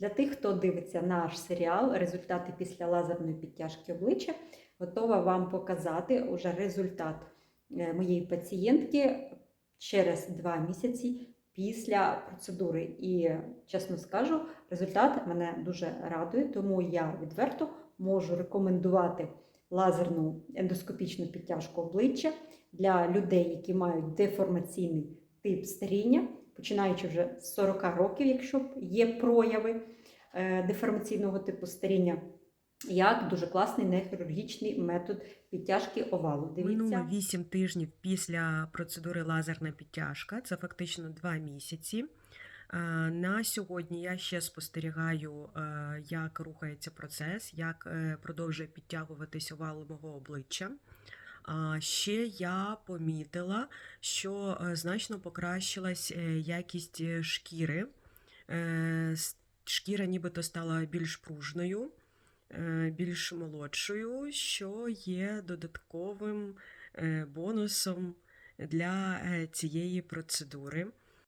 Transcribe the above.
Для тих, хто дивиться наш серіал Результати після лазерної підтяжки обличчя, готова вам показати уже результат е, моєї пацієнтки через два місяці після процедури. І чесно скажу, результат мене дуже радує, тому я відверто можу рекомендувати лазерну ендоскопічну підтяжку обличчя для людей, які мають деформаційний тип старіння, починаючи вже з 40 років, якщо є прояви е, деформаційного типу старіння, як дуже класний нехірургічний метод підтяжки овалу. Минуло Дивіться. 8 тижнів після процедури лазерна підтяжка, це фактично 2 місяці. Е, На сьогодні я ще спостерігаю, е, як рухається процес, як продовжує підтягуватись овал мого обличчя. Ще я помітила, що е, значно покращилась е, якість е, шкіри. Шкіра нібито стала більш пружною, більш молодшою, що є додатковим бонусом для цієї процедури.